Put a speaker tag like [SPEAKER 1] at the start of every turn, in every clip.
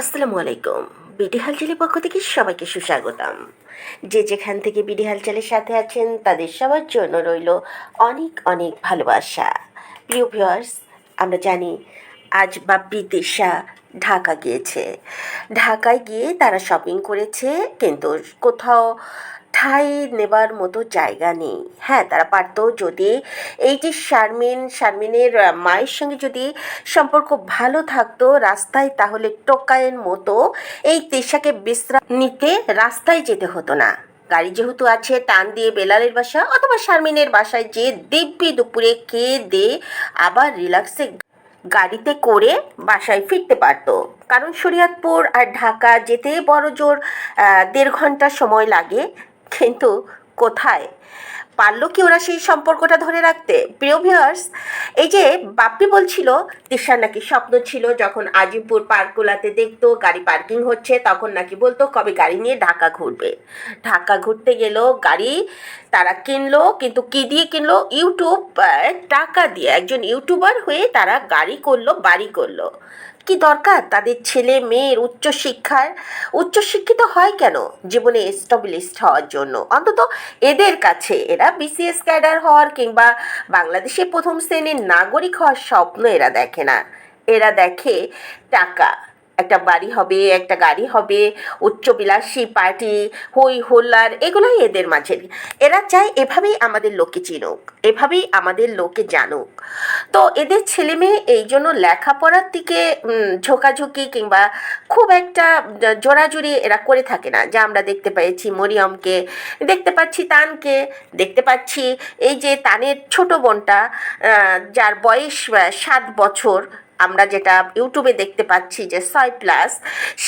[SPEAKER 1] আসসালামু আলাইকুম। বিডি হালচালের পক্ষ থেকে সবাইকে সুস্বাগতম। যে যেখান থেকে বিডি হালচালের সাথে আছেন, তাদের সবার জন্য রইল অনেক অনেক ভালোবাসা। প্রিয় ভিউয়ার্স, আমরা জানি আজ বা বিদেশা ঢাকা গিয়েছে। ঢাকায় গিয়ে তারা শপিং করেছে, কিন্তু কোথাও ঠাঁই নেবার মতো জায়গা নেই। হ্যাঁ তারা পারতো যদি এই যে শারমিন, শারমিনের মায়ের সঙ্গে যদি সম্পর্ক ভালো থাকতো রাস্তায়, তাহলে টোকায়ের মতো এই তেশাকে বিশ্রাম নিতে রাস্তায় যেতে হতো না। গাড়ি যেহেতু আছে, টান দিয়ে বেলালের বাসা অথবা শারমিনের বাসায় যে দিব্যি দুপুরে খেয়ে দে, আবার রিল্যাক্সে গাড়িতে করে বাসায় ফিরতে পারতো। কারণ শরিয়াতপুর আর ঢাকা যেতে বড় জোর দেড় ঘণ্টা সময় লাগে। কিন্তু কোথায়? পারল কি ওরা সেই সম্পর্কটা ধরে রাখতে? প্রিয় ভিউয়ার্স এই যে বাপ্পি বলছিল তিশার নাকি স্বপ্ন ছিল যখন আজিমপুর পার্কগুলাতে দেখতো গাড়ি পার্কিং হচ্ছে, তখন নাকি বলতো কবে গাড়ি নিয়ে ঢাকা ঘুরবে। ঢাকা ঘুরতে গেল গাড়ি তারা কিনলো, কিন্তু কি দিয়ে কিনলো? ইউটিউব টাকা দিয়ে। একজন ইউটিউবার হয়ে তারা গাড়ি করল, বাড়ি করল। কি দরকার তাদের ছেলে মেয়ের উচ্চশিক্ষার? উচ্চশিক্ষিত হয় কেন জীবনে এস্টাবলিশড হওয়ার জন্য? অন্তত এদের কাছে। এরা বিসিএস ক্যাডার হওয়ার কিংবা বাংলাদেশের প্রথম শ্রেণির নাগরিক হওয়ার স্বপ্ন এরা দেখে না। এরা দেখে টাকা। একটা বাড়ি হবে, একটা গাড়ি হবে উচ্চবিলাসী পার্টি, হই হোল্লার, এগুলোই এদের মাঝে। এরা চায় এভাবেই আমাদের লোকে চিনুক, এভাবেই আমাদের লোকে জানুক। তো এদের ছেলে মেয়ে এই জন্য লেখাপড়ার দিকে ঝোঁকাঝুঁকি কিংবা খুব একটা জ- জোরাজুরি এরা করে থাকে না। যা আমরা দেখতে পেয়েছি মরিয়মকে, দেখতে পাচ্ছি তানকে, দেখতে পাচ্ছি এই যে তানের ছোট বোনটা যার বয়স সাত বছর আমরা যেটা ইউটিউবে দেখতে পাচ্ছি যে ছয় প্লাস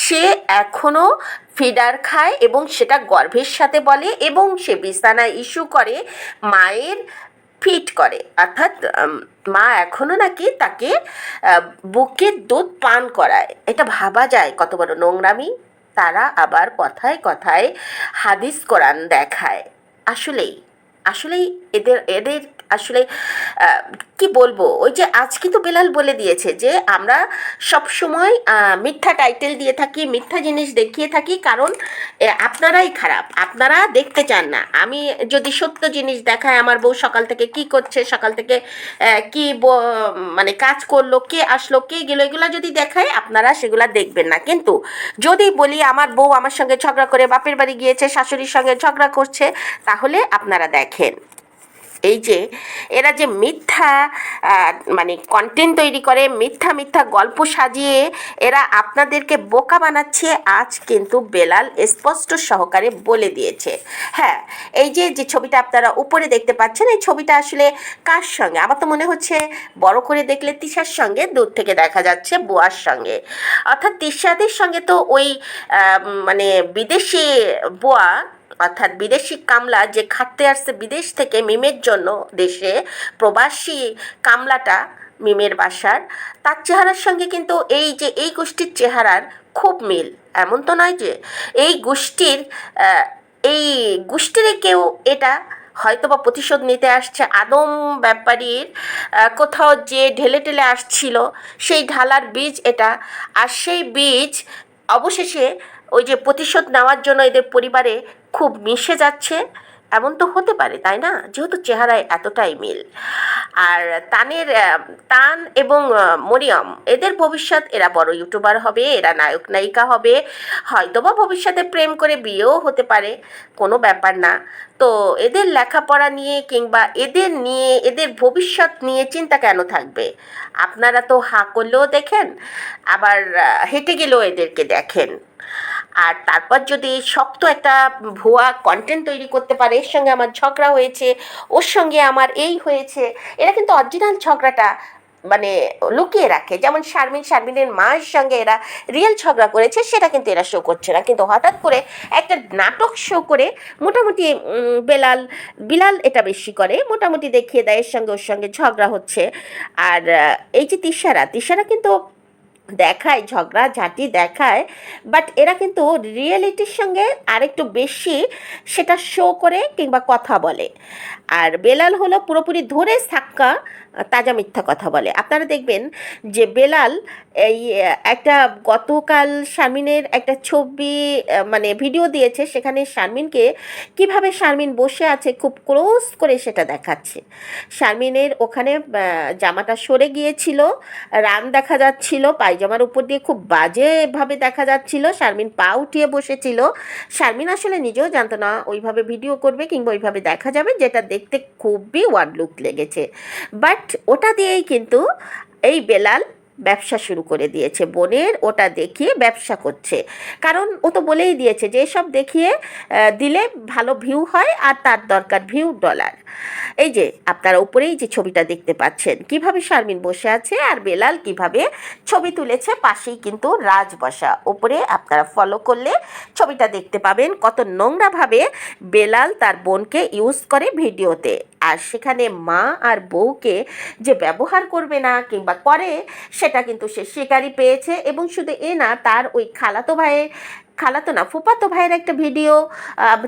[SPEAKER 1] সে এখনও ফিডার খায় এবং সেটা গর্ভের সাথে বলে এবং সে বিছানায় ইস্যু করে, মায়ের ফিট করে। অর্থাৎ মা এখনও নাকি তাকে বুকের দুধ পান করায়। এটা ভাবা যায় কত বড় নোংরামি। তারা আবার কথায় কথায় হাদিস কোরআন দেখায়। আসলেই আসলেই এদের এদের আসলে কি বলব? ওই যে আজকে তো বেলাল বলে দিয়েছে যে, আমরা সব সময় মিথ্যা টাইটেল দিয়ে থাকি, মিথ্যা জিনিস দেখিয়ে থাকি, কারণ আপনারাই খারাপ। আপনারা দেখতে চান না। আমি যদি সত্য জিনিস দেখায় আমার বউ সকাল থেকে কি করছে, সকাল থেকে কি মানে কাজ করল, কে আসলো, কে গেলো, এগুলো যদি দেখায়, আপনারা সেগুলো দেখবেন না। কিন্তু যদি বলি, আমার বউ আমার সঙ্গে ঝগড়া করে বাপের বাড়ি গিয়েছে, শাশুড়ির সঙ্গে ঝগড়া করছে, তাহলে আপনারা দেখেন। এই যে এরা যে মিথ্যা মানে কন্টেন্ট তৈরি করে, মিথ্যা মিথ্যা গল্প সাজিয়ে এরা আপনাদেরকে বোকা বানাচ্ছে, আজ কিন্তু বেলাল স্পষ্ট সহকারে বলে দিয়েছে। হ্যাঁ এই যে যে ছবিটা আপনারা উপরে দেখতে পাচ্ছেন, এই ছবিটা আসলে কার সঙ্গে? আমার তো মনে হচ্ছে বড় করে দেখলে তিশার সঙ্গে, দূর থেকে দেখা যাচ্ছে বুয়ার সঙ্গে। অর্থাৎ তিশাদের সঙ্গে তো ওই মানে বিদেশি বুয়া অর্থাৎ বিদেশি কামলা যে খাটতে আসছে বিদেশ থেকে মিমের জন্য দেশে, প্রবাসী কামলাটা মিমের বাসার, তার চেহারার সঙ্গে কিন্তু এই যে, এই গোষ্ঠীর চেহারার খুব মিল। এমন তো নয় যে, এই গোষ্ঠীর এই গোষ্ঠীরে কেউ এটা হয়তো বা প্রতিশোধ নিতে আসছে। আদম ব্যাপারীর কোথাও যে ঢেলে ঢেলে আসছিল, সেই ঢালার বীজ এটা। আর সেই বীজ অবশেষে ওই যে প্রতিশোধ নেওয়ার জন্য এদের পরিবারে খুব মিশে যাচ্ছে, এমন তো হতে পারে, তাই না? যেহেতু চেহারায় এতটাই মিল। আর তানের তান এবং মরিয়ম, এদের ভবিষ্যৎ, এরা বড় ইউটিউবার হবে, এরা নায়ক, নায়িকা হবে। হয়তোবা ভবিষ্যতে প্রেম করে বিয়েও হতে পারে, কোনো ব্যাপার না। তো এদের লেখাপড়া নিয়ে কিংবা এদের নিয়ে, এদের ভবিষ্যৎ নিয়ে চিন্তা কেন থাকবে? আপনারা তো হাঁ করলেও দেখেন, আবার হেঁটে গেলেও এদেরকে দেখেন। আর তারপর যদি শক্ত একটা ভুয়া কন্টেন্ট তৈরি করতে পারে, এর সঙ্গে আমার ঝগড়া হয়েছে, ওর সঙ্গে আমার এই হয়েছে, এরা কিন্তু অরিজিনাল ঝগড়াটা মানে লুকিয়ে রাখে। যেমন শারমিন, শারমিনের মায়ের সঙ্গে এরা রিয়েল ঝগড়া করেছে, সেটা কিন্তু এরা শো করছে না। কিন্তু হঠাৎ করে একটা নাটক শো করে মোটামুটি বেলাল, বিলাল এটা বেশি করে, মোটামুটি দেখিয়ে দেয়, এর সঙ্গে ওর সঙ্গে ঝগড়া হচ্ছে। আর এই যে তিশারা তিশারা কিন্তু দেখায়, ঝগড়া, ঝাঁটি দেখায় বাট এরা কিন্তু রিয়েলিটির সঙ্গে আরেকটু বেশি সেটা শো করে কিংবা কথা বলে। আর বেলাল হলো পুরোপুরি ধরে সাক্কা তাজা মিথ্যা কথা বলে। আপনারা দেখবেন যে বেলাল এই, একটা গতকাল শারমিনের একটা ছবি মানে ভিডিও দিয়েছে, সেখানে শারমিনকে কীভাবে শারমিন বসে আছে, খুব ক্লোজ করে সেটা দেখাচ্ছে। শারমিনের ওখানে জামাটা সরে গিয়েছিল রান দেখা যাচ্ছিল, পায়জামার উপর দিয়ে খুব বাজেভাবে দেখা যাচ্ছিল, শারমিন পা উঠিয়ে বসেছিল। শারমিন আসলে নিজেও জানতো না, ওইভাবে ভিডিও করবে কিংবা ওইভাবে দেখা যাবে, যেটা দেখতে খুবই ওয়ার্ড লুক লেগেছে। বাট ওটা দিয়েই কিন্তু এই বেলাল ব্যবসা শুরু করে দিয়েছে, বোনের ওটা দেখিয়ে ব্যবসা করছে। কারণ ও তো বলেই দিয়েছে যে এসব দেখিয়ে দিলে ভালো ভিউ হয় আর তার দরকার ভিউ ডলার এই যে আপনারা উপরেই যে ছবিটা দেখতে পাচ্ছেন, কীভাবে শারমিন বসে আছে আর বেলাল কীভাবে ছবি তুলেছে, পাশেই কিন্তু রাজ বসা। উপরে আপনারা ফলো করলে ছবিটা দেখতে পাবেন কত নোংরাভাবে বেলাল তার বোনকে ইউজ করে ভিডিওতে। আর সেখানে মা আর বউকে যে ব্যবহার করবে না কিংবা করে সেটা কিন্তু সে শিকারি পেয়েছে এবং শুধু এ না তার ওই খালাতো ভাইয়ের খালাতো না ফুপাতো ভাইয়ের একটা ভিডিও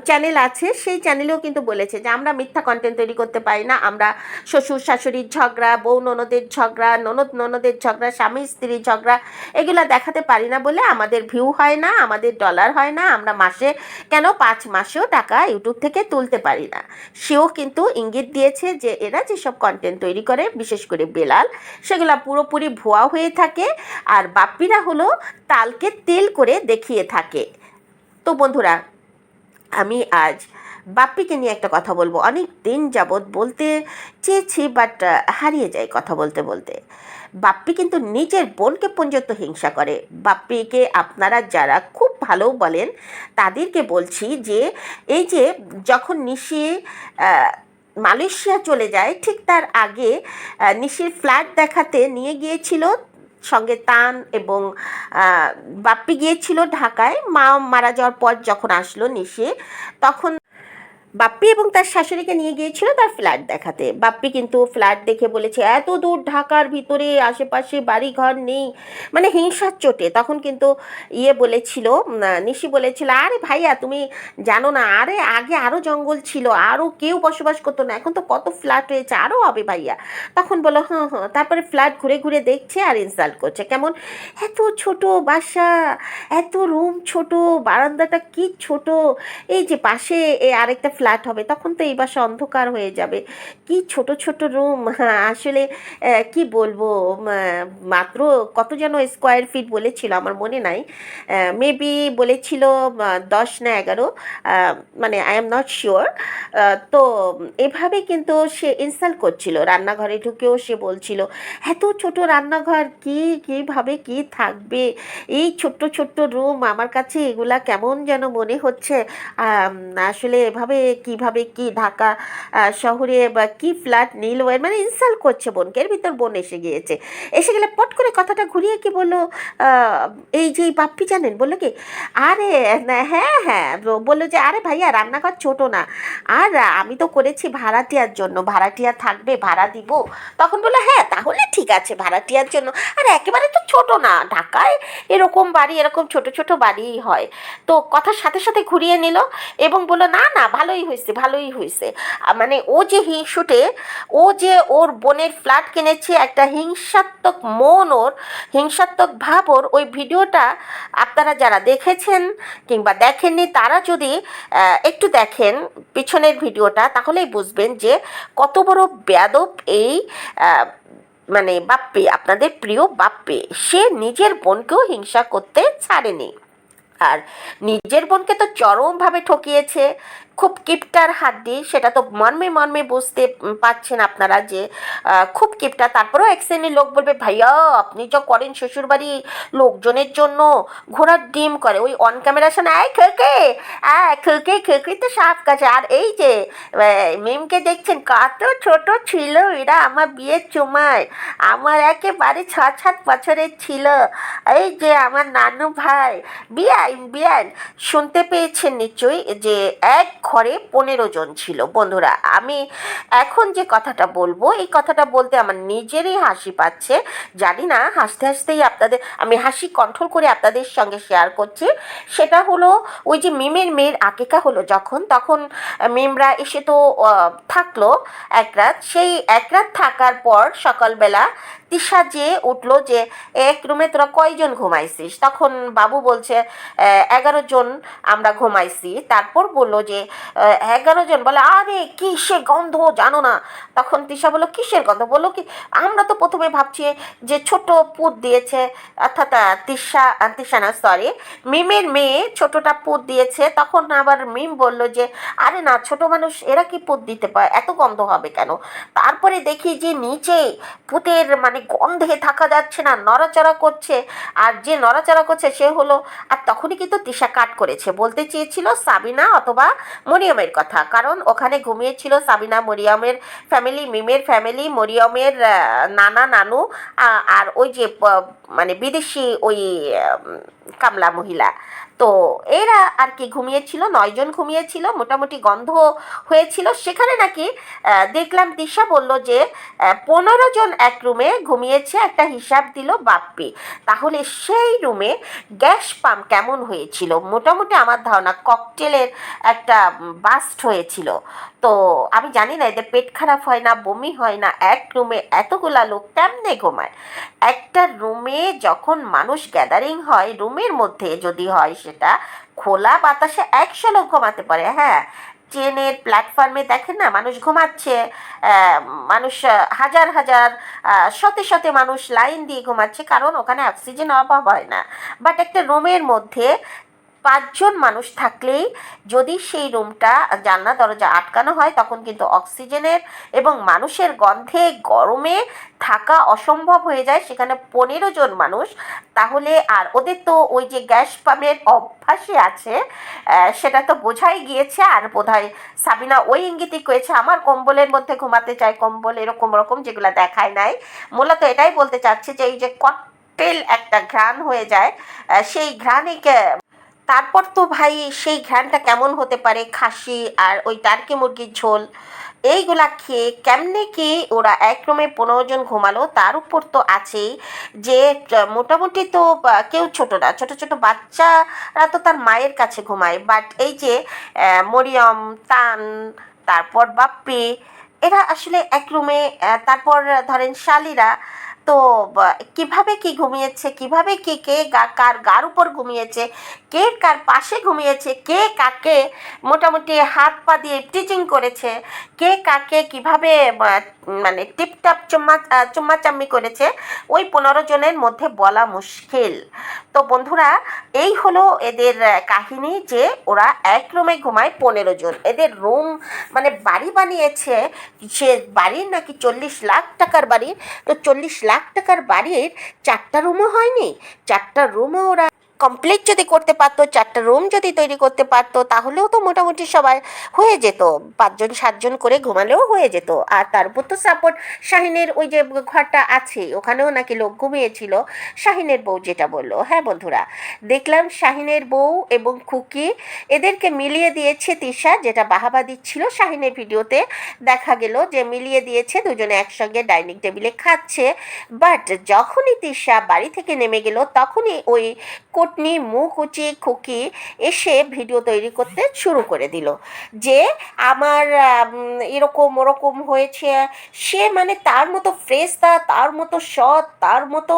[SPEAKER 1] চ্যানেল আছে, সেই চ্যানেলেও কিন্তু বলেছে যে আমরা মিথ্যা কন্টেন্ট তৈরি করতে পারি না, আমরা শ্বশুর শাশুড়ির ঝগড়া, বউ ননদের ঝগড়া, ননদ ননদের ঝগড়া, স্বামী স্ত্রীর ঝগড়া, এগুলো দেখাতে পারি না বলে আমাদের ভিউ হয় না, আমাদের ডলার হয় না, আমরা মাসে, কেন পাঁচ মাসেও টাকা ইউটিউব থেকে তুলতে পারি না। সেও কিন্তু ইঙ্গিত দিয়েছে যে এরা যেসব কন্টেন্ট তৈরি করে, বিশেষ করে বেলাল, সেগুলো পুরোপুরি ভুয়া হয়ে থাকে, আর বাপ্পিরা হলো তালকে তেল করে দেখিয়ে থাকে। তো বন্ধুরা, আমি আজ বাপ্পিকে নিয়ে একটা কথা বলব। অনেক দিন যাবৎ বলতে চেয়েছি বাট হারিয়ে যায় কথা বলতে বলতে। বাপ্পি কিন্তু নিজের বোনকে পর্যন্ত হিংসা করে। বাপ্পিকে আপনারা যারা খুব ভালো বলেন, তাদেরকে বলছি যে, এই যে যখন নিশি মালয়েশিয়া চলে যায়, ঠিক তার আগে নিশির ফ্ল্যাট দেখাতে নিয়ে গিয়েছিল সঙ্গে তান এবং বাপ্পি গিয়েছিল ঢাকায়। মা মারা যাওয়ার পর যখন আসলো নিশে তখন বাপ্পি এবং তার শাশুড়িকে নিয়ে গিয়েছিল তার ফ্ল্যাট দেখাতে। বাপ্পি কিন্তু ফ্ল্যাট দেখে বলেছে, এত দূর ঢাকার ভিতরে আশেপাশে বাড়ি ঘর নেই। মানে হিংসার চোটে। তখন কিন্তু ইয়ে বলেছিল নিশি বলেছিল, আরে ভাইয়া, তুমি জানো না, আরে আগে আরও জঙ্গল ছিল আরও কেউ বসবাস করতো না, এখন তো কত ফ্ল্যাট হয়েছে আরও হবে ভাইয়া। তখন বলো হ্যাঁ হ্যাঁ তারপরে ফ্ল্যাট ঘুরে ঘুরে দেখছে আর ইনসাল্ট করছে। কেমন? এত ছোট বাসা, এত রুম ছোট, বারান্দাটা কি ছোট, এই যে পাশে আরেকটা ফ্ল্যাট হবে, তখন তো এই বাসা অন্ধকার হয়ে যাবে। কি ছোট ছোট রুম হ্যাঁ আসলে কি বলব মাত্র কত যেন স্কোয়ার ফিট বলেছিল, আমার মনে নাই। মেবি বলেছিল দশ না এগারো মানে আই এম নট শিওর তো এভাবে কিন্তু সে ইনসাল্ট করছিল, রান্নাঘরে ঢুকেও সে বলছিল, এত ছোট রান্নাঘর, কি, কীভাবে, কি থাকবে? এই ছোট্ট ছোট্ট রুম, আমার কাছে এগুলা কেমন যেন মনে হচ্ছে। আসলে এভাবে কীভাবে কি ঢাকা শহরে বা কি ফ্ল্যাট নিল, এর মানে ইনসাল্ট করছে বোনকে, এর ভিতর বোন এসে গিয়েছে। এসে গেলে পট করে কথাটা ঘুরিয়ে কি বলল এই যে বাপ্পি জানেন, বলল কি, আরে হ্যাঁ হ্যাঁ বলল যে, আরে ভাইয়া, রান্নাঘর ছোট না, আর আমি তো করেছি ভাড়াটিয়ার জন্য, ভাড়াটিয়া থাকবে, ভাড়া দিব। তখন বলল হ্যাঁ তাহলে ঠিক আছে, ভাড়াটিয়ার জন্য, আর একেবারে তো ছোট না, ঢাকায় এরকম বাড়ি, এরকম ছোট ছোট বাড়িই হয়। তো কথার সাথে সাথে ঘুরিয়ে নিল এবং বলল, না না ভালোই হয়েছে ভালোই হয়েছে। মানে ও যে হিংসুটে, ও যে ওর বোনের ফ্ল্যাট কিনেছে, একটা হিংসাত্মক মন ওর, হিংসাত্মক ভাব ওর, ওই ভিডিওটা আপনারা যারা দেখেছেন কিংবা দেখেননি, তারা যদি একটু দেখেন পিছনের ভিডিওটা, তাহলেই বুঝবেন যে কত বড় বেয়াদব এই মানে বাপ্পি, আপনাদের প্রিয় বাপ্পি। সে নিজের বোনকেও হিংসা করতে ছাড়েনি। আর নিজের বোনকে তো চরমভাবে ঠকিয়েছে খুব কিপটার হাড্ডি, সেটা তো মর্মে মর্মে বুঝতে পাচ্ছেন আপনারা যে খুব কিপটা তারপরেও এক শ্রেণির লোক বলবে, ভাইয়া, আপনি যা করেন শ্বশুরবাড়ি লোকজনের জন্য ঘোড়ার ডিম করে। ওই অন ক্যামেরার সামনে আয় খেকে খেকে খেকে তো সাপ কাছে। আর এই যে মিমকে দেখছেন, কত ছোট ছিল এরা আমার বিয়ের চুমায় আমার একেবারে ছ সাত বছরের ছিল। এই যে আমার নানু ভাই বিয়ান বিয়ান শুনতে পেয়েছেন নিশ্চয়ই যে, এক ঘরে পনেরো জন ছিল। বন্ধুরা আমি এখন যে কথাটা বলব এই কথাটা বলতে আমার নিজেরই হাসি পাচ্ছে। জানি না হাসতে হাসতেই আপনাদের আমি হাসি কন্ট্রোল করে আপনাদের সঙ্গে শেয়ার করছি। সেটা হলো ওই যে মিমের মেয়ের আকিকা হলো যখন তখন মিমরা এসে তো থাকল এক রাত। সেই এক রাত থাকার পর সকালবেলা তিশা যে উঠল যে এক রুমে তোরা কয়জন ঘুমাইছিস? তখন বাবু বলছে "আহ, এগারো জন আমরা ঘুমাইছি। তারপর বলল যে এগারো জন বলে, আরে কিসের গন্ধ, জানো না? তখন তিশা বলল, কিসের গন্ধ? বলল কি, আমরা তো প্রথমে ভাবছি যে ছোট পুত দিয়েছে। অর্থাৎ তিশা তিশা না সরি মিমের মেয়ে ছোটটা পুত দিয়েছে। তখন আবার মিম বলল যে, আরে না, ছোট মানুষ, এরা কি পুত দিতে পারে? এত গন্ধ হবে কেন? তারপরে দেখি যে নিচে পুতের মানে গন্ধে থাকা যাচ্ছে না, নড়াচড়া করছে। আর যে নড়াচড়া করছে সে হলো, আর তখনই কিন্তু তিশা কাট করেছে। বলতে চেয়েছিল, সাবিনা অথবা মরিয়মের কথা। কারণ ওখানে ঘুমিয়েছিল সাবিনা মরিয়মের ফ্যামিলি মিমের ফ্যামিলি মরিয়মের নানা নানু আর ওই যে মানে বিদেশি ওই কামলা মহিলা। তো এরা আর কি ঘুমিয়েছিল নয়জন ঘুমিয়েছিল, মোটামুটি গন্ধ হয়েছিল। সেখানে নাকি দেখলাম দিশা বলল যে পনেরো জন এক রুমে ঘুমিয়েছে, একটা হিসাব দিল বাপ্পি। তাহলে সেই রুমে গ্যাস পাম্প কেমন হয়েছিল? মোটামুটি আমার ধারণা ককটেলের একটা বাস্ট হয়েছিল। তো আমি জানি না, এদের পেট খারাপ হয় না, বমি হয় না, এক রুমে এতগুলা লোক কেমনে ঘুমায়? একটা রুমে যখন মানুষ গ্যাদারিং হয়, রুমের মধ্যে যদি হয় সেটা খোলা বাতাসে একশো লোক ঘুমাতে পারে হ্যাঁ। ট্রেনের প্ল্যাটফর্মে দেখেন না, মানুষ ঘুমাচ্ছে মানুষ হাজার হাজার সতে শতে শতে মানুষ লাইন দিয়ে ঘুমাচ্ছে, কারণ ওখানে অক্সিজেন অভাব হয় না। বাট একটা রুমের মধ্যে পাঁচজন মানুষ থাকলেই যদি সেই রুমটা জানলা দরজা আটকানো হয়, তখন কিন্তু অক্সিজেনের এবং মানুষের গন্ধে গরমে থাকা অসম্ভব হয়ে যায়। সেখানে পনেরো জন মানুষ। তাহলে আর ওদের তো ওই যে গ্যাস পাম্পের অভ্যাসই আছে সেটা তো বোঝাই গিয়েছে। আর বোধহয় সাবিনা ওই ইঙ্গিতই করেছে, আমার কম্বলের মধ্যে ঘুমাতে চাই, কম্বল এরকম রকম যেগুলো দেখায় নাই। মূলত এটাই বলতে চাচ্ছে যে, এই যে ককটেল একটা ঘ্রাণ হয়ে যায় সেই ঘ্রাণে তারপর তো ভাই সেই ঘ্রাণটা কেমন হতে পারে? খাসি আর ওই টার্কি মুরগির ঝোল। এইগুলা খেয়ে কেমনে কি ওরা এক রুমে পনেরো জন ঘুমালো? তার উপর তো আছেই যে মোটামুটি তো কেউ ছোট না। ছোট ছোট বাচ্চারা তো তার মায়ের কাছে ঘুমায়। বাট এই যে মরিয়ম, তান, তারপর বাপ্পি, এরা আসলে এক রুমে তারপর ধরেন শালিরা তো কীভাবে কি ঘুমিয়েছে? কীভাবে কি কে কার গার উপর ঘুমিয়েছে? কে কার পাশে ঘুমিয়েছে? কে কাকে মোটামুটি হাত পা দিয়ে টিচিং করেছে? কে কাকে কীভাবে মানে টিপটাপ, চুম্মা চুম্মাচাম্মি করেছে? ওই পনেরো জনের মধ্যে বলা মুশকিল। তো বন্ধুরা, এই হলো এদের কাহিনী যে ওরা এক রুমে ঘুমায় পনেরো জন। এদের রুম মানে বাড়ি বানিয়েছে, সে বাড়ির নাকি চল্লিশ লাখ টাকার বাড়ি। তো চল্লিশ লাখ টাকার বাড়ির চারটা রুমও হয়নি চারটা রুমও ওরা কমপ্লিট যদি করতে পারতো, চারটা রুম যদি তৈরি করতে পারতো, তাহলেও তো মোটামুটি সবাই হয়ে যেত। পাঁচজন, সাতজন করে ঘুমালেও হয়ে যেত। আর তার উপর তো সাপোর্ট শাহিনের ওই যে ঘরটা আছে, ওখানেও নাকি লোক ঘুমিয়েছিল, শাহিনের বউ যেটা বলল। হ্যাঁ বন্ধুরা, দেখলাম শাহিনের বউ এবং খুকি, এদেরকে মিলিয়ে দিয়েছে তিশা, যেটা বাহাবা দিচ্ছিল শাহিনের ভিডিওতে। দেখা গেল যে মিলিয়ে দিয়েছে, দুজনে একসঙ্গে ডাইনিং টেবিলে খাচ্ছে। বাট যখনই তিশা বাড়ি থেকে নেমে গেল, তখনই ওই কোটনি উঁচি খুকি এসে ভিডিও তৈরি করতে শুরু করে দিল। যে আমার এরকম ওরকম হয়েছে, সে মানে তার মতো ফ্রেস্তা, তার মতো সৎ, তার মতো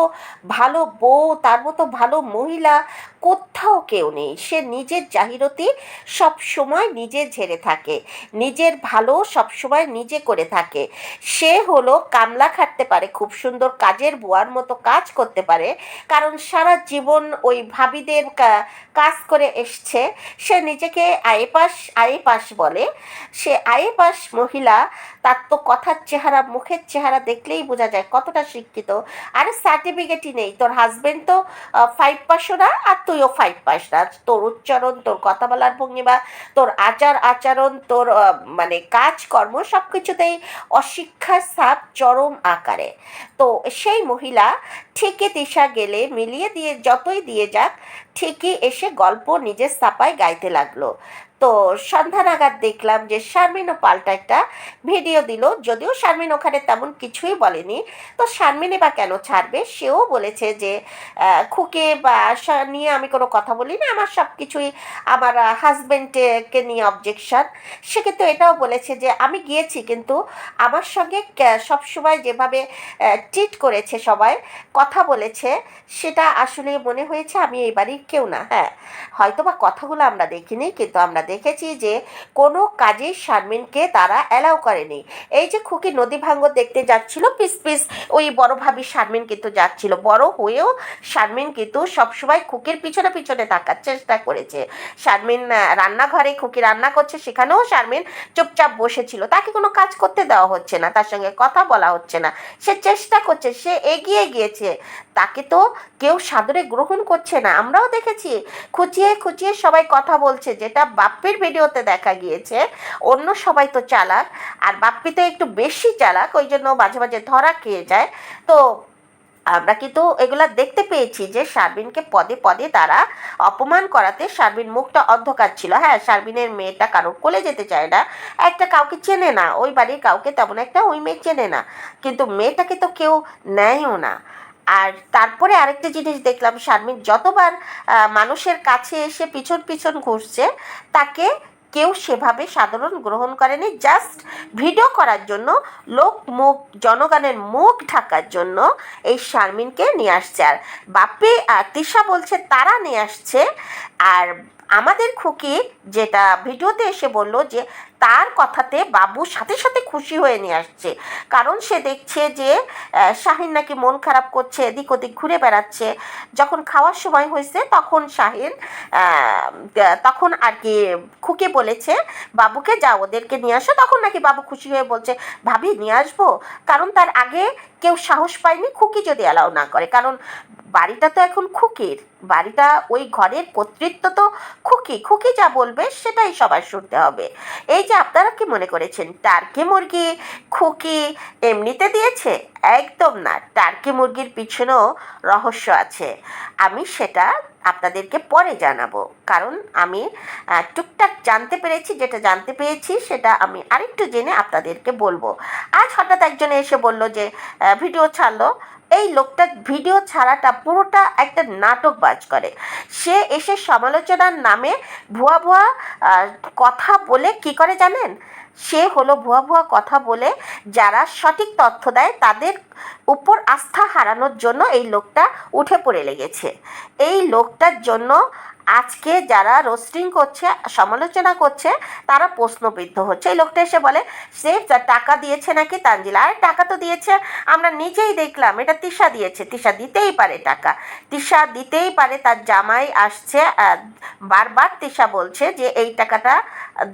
[SPEAKER 1] ভালো বউ, তার মতো ভালো মহিলা কোথাও কেউ নেই। সে নিজের জাহিরতি সব সময় নিজে ঝেড়ে থাকে। নিজের ভালো সব সময় নিজে করে থাকে। সে হলো কামলা খাটতে পারে, খুব সুন্দর কাজের বুয়ার মতো কাজ করতে পারে। কারণ সারা জীবন ওই ভাবিদের কাজ করে এসছে। সে নিজেকে আয়েপাস আয়েপাস বলে। সে আয়েপাস মহিলা, তার তো কথার চেহারা, মুখের চেহারা দেখলেই বোঝা যায় কতটা শিক্ষিত। আরে সার্টিফিকেটই নেই। তোর হাজবেন্ড তো ফাইভ পাসও না আর তুইও ফাইট পাস না। তোর উচ্চারণ, তোর কথা বলার ভঙ্গিমা, তোর আচার, আচরণ, তোর মানে কাজকর্ম সব কিছুতেই অশিক্ষার সাপ, চরম আকারে। তো সেই মহিলা ঠেকে দিশা গেলে মিলিয়ে দিয়ে যতই দিয়ে যাক, ঠিকই এসে গল্প নিজের সাপায় গাইতে লাগল। তো সন্ধ্যা দেখলাম যে শারমিনও পাল্টা একটা ভিডিও দিল। যদিও শারমিন ওখানে তেমন কিছুই বলেনি। তো শারমিনই বা কেন ছাড়বে? সেও বলেছে যে খুকে বা নিয়ে আমি কোনো কথা বলি না। আমার সব কিছুই আমার হাজব্যান্ডকে নিয়ে অবজেকশন সে কিন্তু এটাও বলেছে যে, আমি গিয়েছি কিন্তু আমার সঙ্গে সবসময় যেভাবে ট্রিট করেছে সবাই, কথা বলেছে, সেটা আসলে মনে হয়েছে আমি এই কেউ না। হ্যাঁ হয়তো বা কথাগুলো আমরা দেখিনি, কিন্তু আমরা দেখেছি যে কোনো কাজেই শারমিনকে তারা অ্যালাউ করেনি। এই যে খুকি নদী ভাঙ্গ দেখতে যাচ্ছিল, পিস পিস ওই বড় ভাবি শারমিন কিন্তু যাচ্ছিল। বড় হয়েও শারমিন কিন্তু সবসময় খুকির পিছনে পিছনে থাকার চেষ্টা করেছে। শারমিন রান্নাঘরে খুকি রান্না করছে, সেখানেও শারমিন চুপচাপ বসেছিল। তাকে কোনো কাজ করতে দেওয়া হচ্ছে না, তার সঙ্গে কথা বলা হচ্ছে না। সে চেষ্টা করছে, সে এগিয়ে গিয়েছে। তাকে তো কেউ সাদরে গ্রহণ করছে না। আমরাও দেখেছি, খুঁচিয়ে খুঁচিয়ে সবাই কথা বলছে, যেটা বাপ্পির ভিডিওতে দেখা গিয়েছে, অন্য সবাই তো চালাক, আর বাপ্পি তো একটু বেশি চালাক, ওই জন্য মাঝে মাঝে ধরা খেয়ে যায়। তো আমরা কিন্তু এগুলা দেখতে পেয়েছি যে শারবিনকে পদে পদে তারা অপমান করাতে শারবিন মুখটা অন্ধকার ছিল। হ্যাঁ শারবিনের মেয়েটা কারোর কোলে যেতে চায় না, একটা কাউকে চেনে না, ওই বাড়ির কাউকে তেমন একটা ওই মেয়ে চেনে না। কিন্তু মেয়েটাকে তো কেউ নেয়ও না। আর তারপরে আরেকটা জিনিস দেখলাম, শারমিন যতবার মানুষের কাছে এসে পিছন পিছন ঘুরছে, তাকে কেউ সেভাবে সাধারণ গ্রহণ করেনি জাস্ট ভিডিও করার জন্য, লোক মুখ, জনগণের মুখ ঢাকার জন্য এই শারমিনকে নিয়ে আসছে। আর বাপ্পি আর তিশা বলছে, তারা নিয়ে আসছে। আর আমাদের খুকি যেটা ভিডিওতে এসে বলল যে তার কথাতে বাবু সাথে সাথে খুশি হয়ে নিয়ে আসছে। কারণ সে দেখছে যে শাহিন নাকি মন খারাপ করছে, এদিক ওদিক ঘুরে বেড়াচ্ছে। যখন খাওয়ার সময় হয়েছে, তখন শাহিন তখন আর কি খুকে বলেছে, বাবুকে যা, ওদেরকে নিয়ে আসো। তখন নাকি বাবু খুশি হয়ে বলছে, ভাবি, নিয়ে আসব? কারণ তার আগে কেউ সাহস পায়নি, খুকি যদি অ্যালাউ না করে। কারণ বাড়িটা তো এখন খুকির। বাড়িটা ওই ঘরের কর্তৃত্ব তো খুকি। খুকি যা বলবে সেটাই সবার শুনতে হবে। এই যে আপনারা কি মনে করেছেন, টার্কি মুরগি খুকি এমনিতে দিয়েছে? একদম না। টার্কি মুরগির পিছনেও রহস্য আছে। আমি সেটা আপনাদেরকে পরে জানাব। কারণ আমি টুকটাক জানতে পেরেছি, যেটা জানতে পেরেছি সেটা আমি আরেকটু জেনে আপনাদেরকে বলব। আজ হঠাৎ একজনে এসে বলল যে ভিডিও ছাড়লো। এই লোকটা ভিডিও ছাড়াটা পুরোটা একটা নাটক বাজ করে। সে এসে সমালোচনার নামে ভুয়া ভুয়া কথা বলে কি করে জানেন? সে হলো ভুয়া ভুয়া কথা বলে যারা সঠিক তথ্য দেয় তাদের উপর আস্থা হারানোর জন্য এই লোকটা উঠে পড়ে লেগেছে। এই লোকটার জন্য আজকে যারা রোস্টিং করছে, সমালোচনা করছে, তারা প্রশ্নবিদ্ধ হচ্ছে। এই লোকটা এসে বলে, সে টাকা দিয়েছে নাকি তানজিলা? আর, টাকা তো দিয়েছে। আমরা নিজেই দেখলাম, এটা তিশা দিয়েছে। তিশা দিতেই পারে টাকা। তিশা দিতেই পারে তার জামাই আসছে বারবার তিশা বলছে যে, এই টাকাটা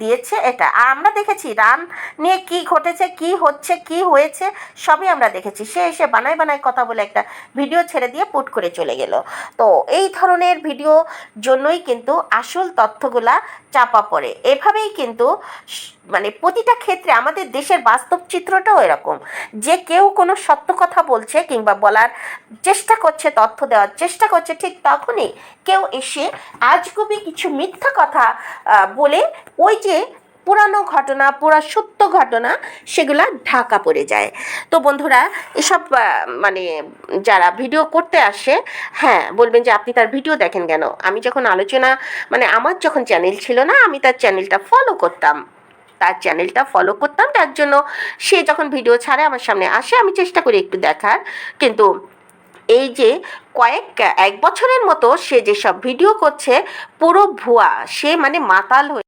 [SPEAKER 1] দিয়েছে এটা। আর আমরা দেখেছি, রান নিয়ে কি ঘটেছে, কি হচ্ছে, কি হয়েছে, সবই আমরা দেখেছি। সে এসে বানায় বানায় কথা বলে একটা ভিডিও ছেড়ে দিয়ে পুট করে চলে গেল। তো এই ধরনের ভিডিও জন্যই কিন্তু আসল তথ্যগুলা চাপা পড়ে। এভাবেই কিন্তু মানে প্রতিটা ক্ষেত্রে আমাদের দেশের বাস্তব চিত্রটাও এরকম। যে কেউ কোনো সত্য কথা বলছে কিংবা বলার চেষ্টা করছে, তথ্য দেওয়ার চেষ্টা করছে, ঠিক তখনই কেউ এসে আজগুবি কিছু মিথ্যা কথা বলে ওই যে পুরানো ঘটনা, পুরা সত্য ঘটনা সেগুলা ঢাকা পড়ে যায়। তো বন্ধুরা, এসব মানে যারা ভিডিও করতে আসে হ্যাঁ বলবেন যে আপনি তার ভিডিও দেখেন কেন? আমি যখন আলোচনা মানে আমার যখন চ্যানেল ছিল না, আমি তার চ্যানেলটা ফলো করতাম। তার চ্যানেলটা ফলো করতাম, তার জন্য সে যখন ভিডিও ছাড়ে, আমার সামনে আসে, আমি চেষ্টা করি একটু দেখার। কিন্তু এই যে কয়েক, এক বছরের মতো সে যেসব ভিডিও করছে, পুরো ভুয়া, সে মানে মাতাল হয়ে